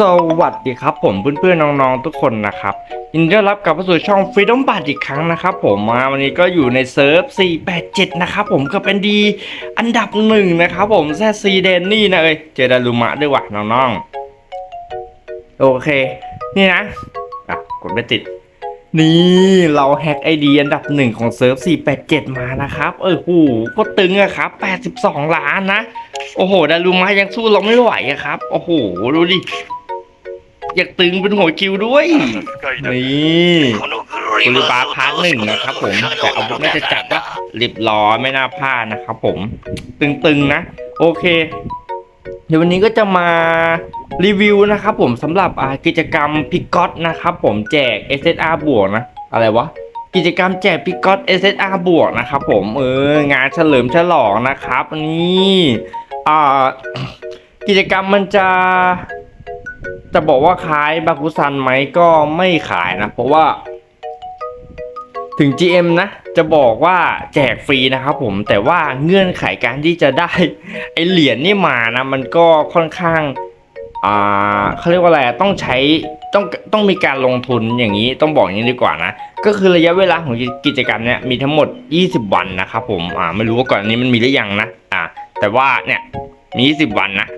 สวัสดีครับผมเพื่อนๆน้องๆทุกคนนะครับยินดีต้อนรับกลับเข้าสู่ช่อง Freedom b a t อีกครั้งนะครับผมมาวันนี้ก็อยู่ในเซิร์ฟ 487 นะครับผมก็เป็นดีอันดับหนึ่งนะครับผมแซซีเดนนี่นะเอ้ยเจดารุมะด้วยว่ะน้องๆ โอเค นี่นะ อะ กดไม่ติด นี่เราแฮกไอดีอันดับหนึ่งของเซิร์ฟ 487 มานะครับ เออหูก็ตึงอะครับ 82 ล้านนะ โอ้โหดารุมะยังสู้เราไม่ไหวอะครับ โอ้โหดูดิ อยากตึงเป็นหัวคิวด้วยนี่คุริบาพาร์ทหนึ่งนะครับผมแต่อาวุธน่จะจัดว่ารีบร้อไม่น่าพลาดนะครับผม ตึงๆนะ โอเค เดี๋ยววันนี้ก็จะมารีวิวนะครับผมสำหรับกิจกรรมพิกอตนะครับผมแจก SSR บวกนะ อะไรวะกิจกรรมแจกพิกอต SSR บวกนะครับผมเอองานเฉลิมฉลองนะครับนี่อ่ากิจกรรมมันจะ จะบอกว่าขายบาคุซันไหมก็ไม่ขายนะ เพราะว่าถึง GM นะ จะบอกว่าแจกฟรีนะครับผมแต่ว่าเงื่อนไขการที่จะได้ ไอเหรียญนี่มานะมันก็ค่อนข้างอ่าเขาเรียกว่าอะไรต้องใช้ต้องต้องมีการลงทุนอย่างนี้ต้องบอกอย่างนี้ดีกว่านะ ก็คือระยะเวลาของกิจกรรมเนี่ยมีทั้งหมด 20 วันนะครับผมอ่าไม่รู้ว่าก่อนอันนี้มันมีหรือยังนะอ่าแต่ว่าเนี่ยมี 20 วันนะ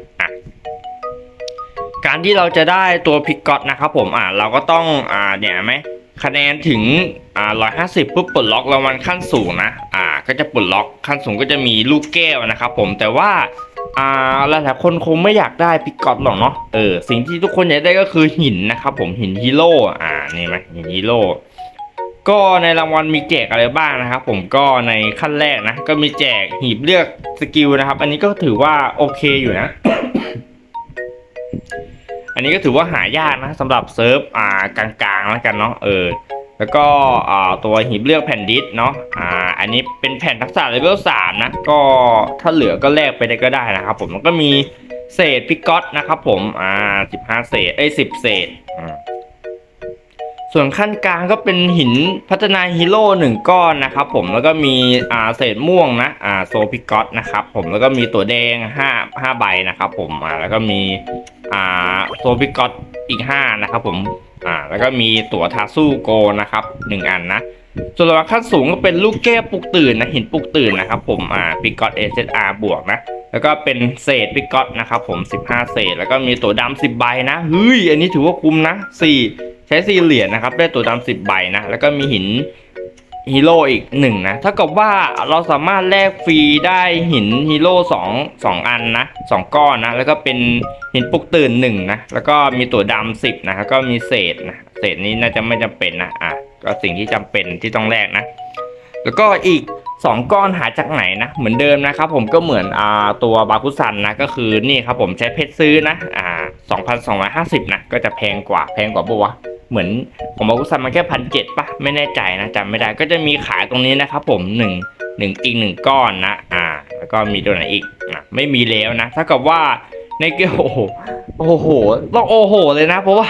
การที่เราจะได้ตัวพิกกอตนะครับผมอ่าเราก็ต้องอ่าเนี่ยไหมคะแนนถึงอ่าร้อยห้าสิบปุ๊บปลดล็อกรางวัลขั้นสูงนะอ่าก็จะปลดล็อกขั้นสูงก็จะมีลูกแก้วนะครับผมแต่ว่าอ่าหลายๆคนคงไม่อยากได้พิกกอตหรอกเนาะเออสิ่งที่ทุกคนอยากได้ก็คือหินนะครับผมหินฮีโร่อ่านี่ไหมหินฮีโร่ก็ในรางวัลมีแจกอะไรบ้างนะครับ ผมก็ในขั้นแรกนะ ก็มีแจกหีบเลือกสกิลนะครับ อันนี้ก็ถือว่าโอเคอยู่นะ อันนี้ก็ถือว่าหายากนะสำหรับเซิร์ฟอ่ากลางๆแล้วกันเนาะเออแล้วก็อ่าตัวหีบเลือกแผ่นดิสเนาะอ่าอันนี้เป็นแผ่นทักษะเลเวล3นะก็ถ้าเหลือก็แลกไปได้ก็ได้นะครับผมแล้วก็มีเศษพิกอตนะครับผมอ่า15เศษเอ้ย10เศษ ส่วนขั้นกลางก็เป็นหินพัฒนาฮีโร่หนึ่งก้อนนะครับผมแล้วก็มีอ่าเศษม่วงนะอ่าโซพิกอตนะครับผมแล้วก็มีตัวแดง5 5ใบนะครับผมอ่าแล้วก็มีอ่าตัวพิกอตอีก 5 นะครับผมอ่าแล้วก็มีตัวทาสู้โกนะครับ 1 อันนะ ส่วนรางวัลขั้นสูงก็เป็นลูกแก้วปลุกตื่นนะหินปลุกตื่นนะครับผมอ่าพิกอตเอเอาร์บวกนะแล้วก็เป็นเศษพิกอตนะครับผม 15 เศษ แล้วก็มีตัวดำ10 ใบนะเฮ้ยอันนี้ถือว่าคุ้มนะ4 ใช้4เหรียญนะครับ ได้ตัวดำ10ใบนะ แล้วก็มีหินฮีโร่อีกหนึ่งนะเท่ากับว่าเราสามารถแลกฟรีได้หินฮีโร่สองสองอันนะสองก้อนนะ แล้วก็เป็นหินปลุกตื่นหนึ่งนะ แล้วก็มีตัวดำสิบนะแล้วก็มีเศษนะ เศษนี้น่าจะไม่จำเป็นนะ อะ ก็สิ่งที่จำเป็นที่ต้องแลกนะ แล้วก็อีก 2 ก้อนหาจากไหนนะ เหมือนเดิมนะครับผมก็เหมือนอ่าตัวบาคุซันนะ ก็คือนี่ครับผมใช้เพชรซื้อนะ อ่า2,250นะ ก็จะแพงกว่าแพงกว่าปะวะ เหมือนของบาคุซันมันแค่พันเจ็ดปะไม่แน่ใจนะจำไม่ได้ก็จะมีขายตรงนี้นะครับผมหนึ่งหนึ่งอีกหนึ่งก้อนนะอ่า แล้วก็มีตัวไหนอีกอะไม่มีแล้วนะถ้ากับว่าในเกมโอ้โหโอ้โหต้องโอ้โหเลยนะ เพราะว่า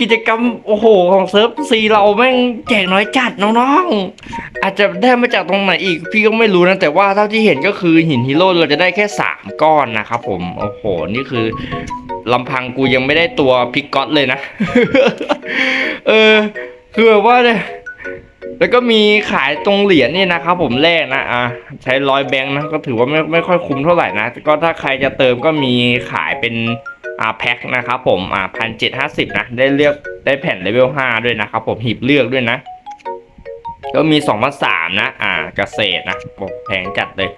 กิจกรรมโอ้โหของเซิร์ฟซีเราแม่งแจกน้อยจัดน้องๆอาจจะได้มาจากตรงไหนอีก พี่ก็ไม่รู้นะแต่ว่าเท่าที่เห็นก็คือหินฮีโร่เราจะได้แค่ 3 ก้อนนะครับผมโอ้โหนี่คือ ลำพังกูยังไม่ได้ตัวพิกก๊อตเลยนะ เออ คือแบบว่าเนี่ยแล้วก็มีขายตรงเหรียญนี่นะครับผมแรกนะอะใช้ร้อยแบงค์นะก็ถือว่าไม่ไม่ค่อยคุ้มเท่าไหร่นะก็ถ้าใครจะเติมก็มีขายเป็นอ่าแพ็คนะครับผมอ่าพันเจ็ดห้าสิบนะได้เลือกได้แผ่นเลเวลห้าด้วยนะครับผมหีบเลือกด้วยนะ ก็มี2องพันสามนะ อ่าเกษตรนะบอกแพงจัดเลย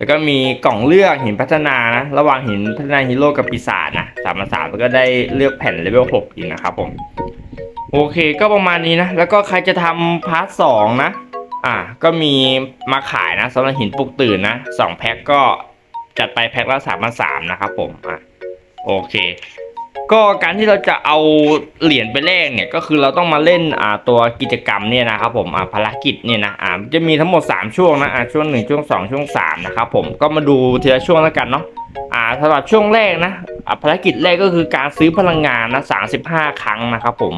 แล้วก็มีกล่องเลือกหินพัฒนานะ ระหว่างหินพัฒนาฮีโร่กับปีศาจนะสามพันสามแล้วก็ได้เลือกแผ่นเลเวลหกอีกนะครับผม โอเคก็ประมาณนี้นะ แล้วก็ใครจะทำพาร์ทสองนะ อะก็มีมาขายนะสำหรับหินปลุกตื่นนะสองแพ็คก็จัดไปแพ็คละสามพันสามนะครับผมอะโอเค ก็การที่เราจะเอาเหรียญไปแลกเนี่ยก็คือเราต้องมาเล่นอ่าตัวกิจกรรมเนี่ยนะครับผมอ่าภารกิจเนี่ยนะอ่าจะมีทั้งหมด 3 ช่วงนะอ่าช่วง 1 ช่วง 2 ช่วง3นะครับผมก็มาดูทีละช่วงแล้วกันเนาะอ่าสำหรับช่วงแรกนะอ่าภารกิจแรกก็คือการซื้อพลังงานนะ35 ครั้งนะครับผม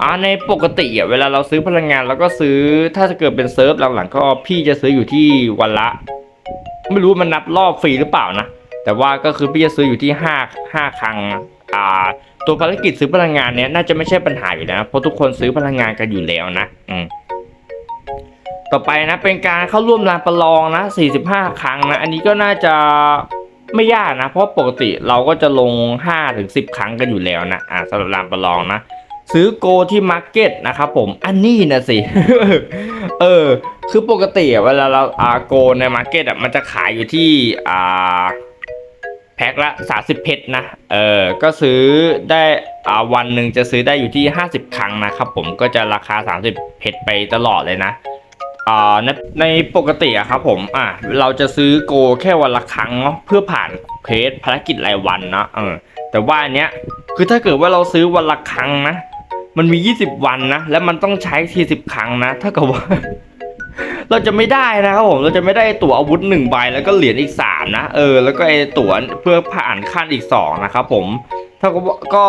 อ่าในปกติอะเวลาเราซื้อพลังงานเราก็ซื้อถ้าจะเกิดเป็นเซิร์ฟหลังๆก็พี่จะซื้ออยู่ที่วันละ ไม่รู้มันนับรอบฟรีหรือเปล่านะแต่ว่าก็คือพี่จะซื้ออยู่ที่ 5 5 ครั้ง อ่าตัวภารกิจซื้อพลังงานเนี้ยน่าจะไม่ใช่ปัญหาอยู่แล้วนะเพราะทุกคนซื้อพลังงานกันอยู่แล้วนะอืมต่อไปนะเป็นการเข้าร่วมลานประลองนะ 45 ครั้งนะ อันนี้ก็น่าจะไม่ยากนะ เพราะปกติเราก็จะลง5-10 ครั้งกันอยู่แล้วนะอ่าสำหรับลานประลองนะ ซื้อโกที่มาร์เก็ตนะครับผมอันนี้นะสิเออ คือปกติเวลาเราอาโกในมาร์เก็ตอะมันจะขายอยู่ที่อ่า พ็คละ 30 เพชรนะ เออ ก็ซื้อได้อ่าวันหนึ่งจะซื้อได้อยู่ที่ 50 ครั้งนะครับผม ก็จะราคา 30 เพชรไปตลอดเลยนะอ่าในในปกติอะครับผม อะเราจะซื้อโกแค่วันละครั้งเนาะ เพื่อผ่านเควสภารกิจรายวันนะ เออ แต่ว่าอันเนี้ย คือถ้าเกิดว่าเราซื้อวันละครั้งนะ มันมี 20 วันนะ แล้วมันต้องใช้ 40 ครั้งนะ ถ้ากับว่า เราจะไม่ได้นะครับผม เราจะไม่ได้ตั๋วอาวุธ1ใบแล้วก็เหรียญอีก 3 นะ เออ แล้วก็ไอตั๋วเพื่อผ่านขั้นอีก 2 นะครับผมถ้ากับว่าก็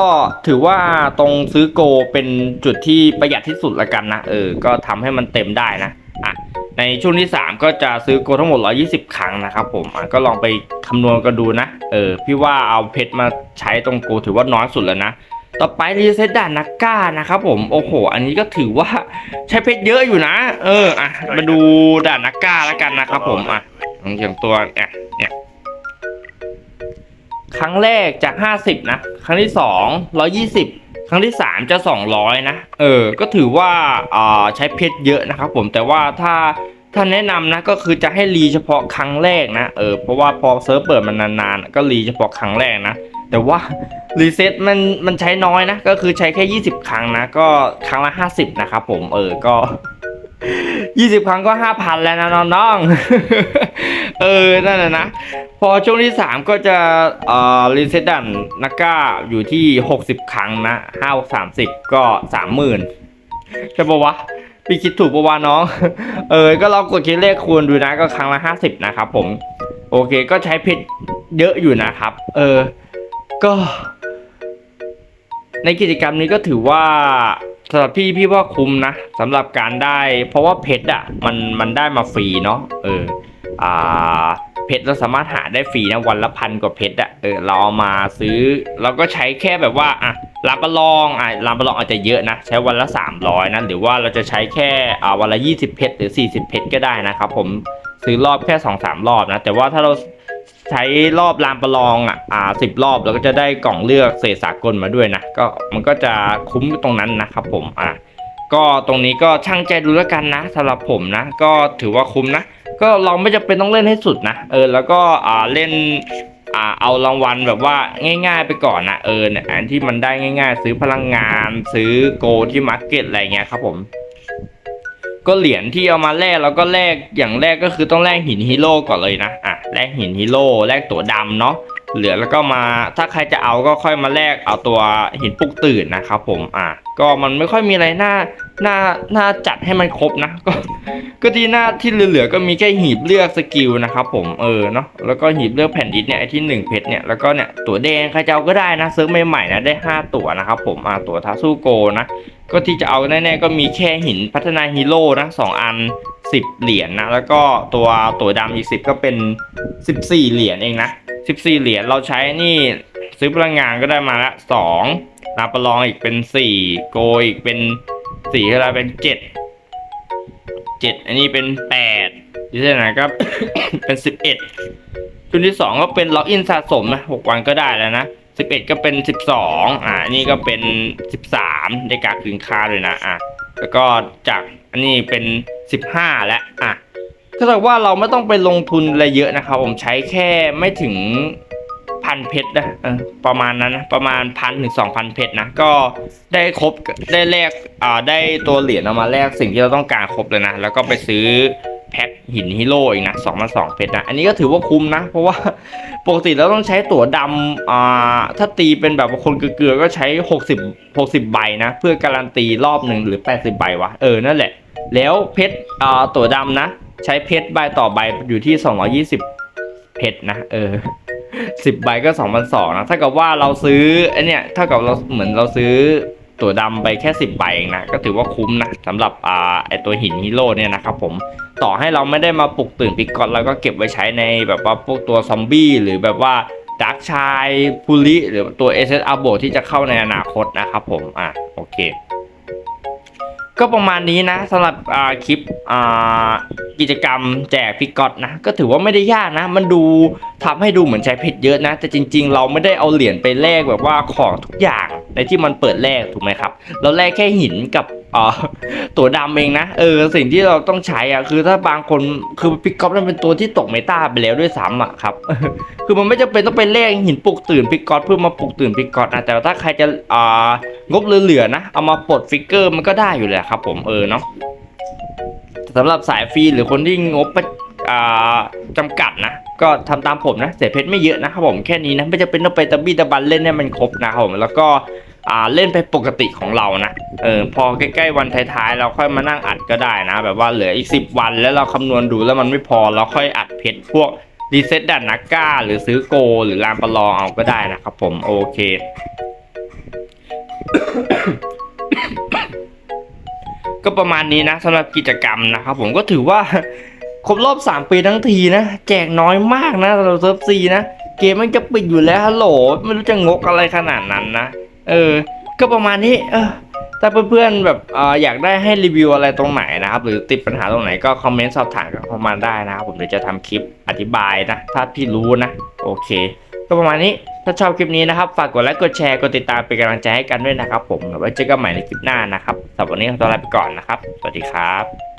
ถือว่าตรงซื้อโกเป็นจุดที่ประหยัดที่สุดละกันนะ เออ ก็ทำให้มันเต็มได้นะ อะ ในช่วงที่ 3 ก็จะซื้อโกทั้งหมด 120 ครั้งนะครับผม อะ ก็ลองไปคำนวณกันดูนะ เออ พี่ว่าเอาเพชรมาใช้ตรงโกถือว่าน้อยสุดแล้วนะ ต่อไปรีเซ็ตด่านนักก้านะครับผมโอ้โห อันนี้ก็ถือว่าใช้เพชรเยอะอยู่นะ เอออะมาดูด่านนักก้าแล้วกันนะครับผมอะอย่างตัวเนี่ยเนี่ยครั้งแรกจาก50นะ ครั้งที่2 120ครั้งที่3จะ200นะ เออ ก็ถือว่าอ่าใช้เพชรเยอะนะครับผมแต่ว่าถ้าถ้าแนะนำนะก็คือจะให้รีเฉพาะครั้งแรกนะเออเพราะว่าพอเซิร์ฟเปิดมันนานๆก็รีเฉพาะครั้งแรกนะ แต่ว่ารีเซ็ตมันมันใช้น้อยนะ ก็คือใช้แค่ 20 ครั้งนะ ก็ครั้งละ 50 นะครับผมเออก็20ครั้งก็5,000แล้วนะน้องๆ เออ นั่นแหละนะ พอช่วงที่3ก็จะเอ่อรีเซ็ตดันนักก้าอยู่ที่60ครั้งนะ5 30ก็30,000ใช่ปะวะ พี่คิดถูกปะวะน้อง เออ ก็เรากดคิดเลขคูณดูนะก็ครั้งละ50นะครับผม โอเค ก็ใช้เพชรเยอะอยู่นะครับ เออ ก็ ในกิจกรรมนี้ก็ถือว่าสำหรับพี่พี่ว่าคุ้มนะสำหรับการได้ เพราะว่าเพชรอะมันมันได้มาฟรีเนาะเอออ่าเพชรเราสามารถหาได้ฟรีนะวันละพันกว่าเพชรอะเออเราเอามาซื้อเราก็ใช้แค่แบบว่าอะลาประลองอะลาประลองอาจจะเยอะนะใช้วันละ 300นะหรือว่าเราจะใช้แค่อ่าวันละ 20 เพชรหรือ 40 เพชรก็ได้นะครับผมซื้อรอบแค่ 2-3 รอบนะแต่ว่าถ้าเรา ใช้รอบลานประลองอะอ่าสิบรอบแล้วก็จะได้กล่องเลือกเศษสากลมาด้วยนะก็มันก็จะคุ้มตรงนั้นนะครับผมอะก็ตรงนี้ก็ช่างใจดูแล้วกันนะสำหรับผมนะ ก็ถือว่าคุ้มนะ ก็เราไม่จำเป็นต้องเล่นให้สุดนะเออแล้วก็อ่าเล่นอ่าเอารางวัลแบบว่าง่าย ๆ ไปก่อนนะเออเนี่ยอันที่มันได้ง่าย ๆ ซื้อพลังงาน ซื้อโกที่มาร์เก็ตอะไรเงี้ยครับผมก็เหรียญที่เอามาแลกแล้วก็แลกอย่างแรกก็คือต้องแลกหินฮีโร่ก่อนเลยนะอะ แลกหินฮีโร่แลกตัวดำเนาะเหลือแล้วก็มาถ้าใครจะเอาก็ค่อยมาแลกเอาตัวหินปลุกตื่นนะครับผมอะก็มันไม่ค่อยมีอะไรน่าน่าน่าจัดให้มันครบนะก็ก็ที่หน้าที่เหลือๆก็มีแค่หีบเลือกสกิลนะครับผมเออเนาะแล้วก็หีบเลือกแผ่นดินเนี่ยไอที่หนึ่งเพชรเนี่ยแล้วก็เนี่ยตัวแดงใครจะเอาก็ได้นะซิร์ฟใหม่ๆนะได้ห้าตัวนะครับผมอะตัวทาสู้โกนะก็ที่จะเอาแน่ๆก็มีแค่หินพัฒนาฮีโร่นะสองอัน สิบเหรียญนะแล้วก็ตัวตัวดำอีกสิบก็เป็นสิบสี่เหรียญเองนะสิบสี่เหรียญเราใช้นี่ซื้อพลังงานก็ได้มาละสองลาประลองอีกเป็นสี่โกอีกเป็นสี่อะไรเป็นเจ็ดเจ็ดอันนี้เป็นแปดที่ไหนครับ เป็นสิบเอ็ดชุดที่สองก็เป็นล็อกอินสะสมนะหกวันก็ได้แล้วนะสิบเอ็ดก็เป็นสิบสองอ่านนี่ก็เป็นสิบสามได้การคืนค่าเลยนะ อะ แล้วก็จาก อันนี้เป็นสิบห้าแล้วอะก็แปลว่าเราไม่ต้องไปลงทุนอะไรเยอะนะครับ ผมใช้แค่ไม่ถึงพันเพชรนะประมาณนั้นนะประมาณพันถึงสองพันเพชรนะก็ได้ครบได้แลกอ่าได้ตัวเหรียญเอามาแลกสิ่งที่เราต้องการครบเลยนะ แล้วก็ไปซื้อแพ็คหินฮีโร่อีกนะสองพันสองเพชรนะอันนี้ก็ถือว่าคุ้มนะ เพราะว่าปกติเราต้องใช้ตั๋วดำอ่าถ้าตีเป็นแบบคนเกลือก็ใช้60 60ใบนะ เพื่อการันตีรอบหนึ่งหรือ80ใบวะเออนั่นแหละ แล้วเพชรอ่าตัวดำนะ ใช้เพชรใบต่อใบอยู่ที่ 220 เพชรนะ เออ10ใบก็2,200นะถ้ากับว่าเราซื้อไอเนี่ยถ้ากับเราเหมือนเราซื้อตัวดำไปแค่10ใบเองนะ ก็ถือว่าคุ้มนะสำหรับอ่าไอตัวหินฮีโร่เนี่ยนะครับผมต่อให้เราไม่ได้มาปลุกตื่นปิกกอนเราก็เก็บไว้ใช้ในแบบว่าพวกตัวซอมบี้หรือแบบว่าดักชายพูลิหรือตัว SS a b o ที่จะเข้าในอนาคตนะครับผมอะโอเค ก็ประมาณนี้นะสำหรับอ่าคลิปอ่ากิจกรรมแจกพิกอตนะ ก็ถือว่าไม่ได้ยากนะ มันดูทำให้ดูเหมือนใช้เพชรเยอะนะ แต่จริง ๆ เราไม่ได้เอาเหรียญไปแลกแบบว่าของทุกอย่างในที่มันเปิดแลกถูกไหมครับ เราแลกแค่หินกับ อ่าตัวดำเองนะ เออ สิ่งที่เราต้องใช้อะคือถ้าบางคนคือพิกกอตมันเป็นตัวที่ตกเมตาไปแล้วด้วยซ้ำอะครับ คือมันไม่จำเป็นต้องไปแลกหินปลุกตื่นพิกกอตเพื่อมาปลุกตื่นพิกกอตนะแต่ถ้าใครจะอ่างบเหลือๆนะ เอามาปลดฟิกเกอร์มันก็ได้อยู่แหละครับ ผมเออเนาะสำหรับสายฟรีหรือคนที่งบอ่าจำกัดนะ ก็ทำตามผมนะเสียเพชรไม่เยอะนะครับผมแค่นี้นะไม่จำเป็นต้องไปตะบี้ตะบันเล่นให้มันครบนะครับผมแล้วก็ อ่าเล่นไปปกติของเรานะเออพอใกล้ๆวันท้ายๆ เราค่อยมานั่งอัดก็ได้นะ แบบว่าเหลืออีก 10 วันแล้วเราคำนวณดูแล้วมันไม่พอเราค่อยอัดเพชรพวกรีเซ็ตดันนักก้า หรือซื้อโก หรือลานประลองเอาก็ได้นะครับผมโอเคก็ประมาณนี้นะสำหรับกิจกรรมนะครับผมก็ถือว่าครบรอบ 3 ปีทั้งทีนะ แจกน้อยมากนะสำหรับเซิร์ฟซีนะ เกมมันจะปิดอยู่แล้วฮัลโหล ไม่รู้จะงกอะไรขนาดนั้นนะ เออ ก็ประมาณนี้ เออถ้าเพื่อนๆแบบออยากได้ให้รีวิวอะไรตรงไหนนะครับ หรือติดปัญหาตรงไหนก็คอมเมนต์สอบถามกันเข้ามาได้นะครับผมเดี๋ยวจะทำคลิปอธิบายนะ ถ้าพี่รู้นะ โอเค ก็ประมาณนี้ถ้าชอบคลิปนี้นะครับ ฝากกดไลค์กดแชร์กดติดตามเป็นกำลังใจให้กันด้วยนะครับผมไว้เจอกันใหม่ในคลิปหน้านะครับสำหรับวันนี้ขอตัวลาไปก่อนนะครับ สวัสดีครับ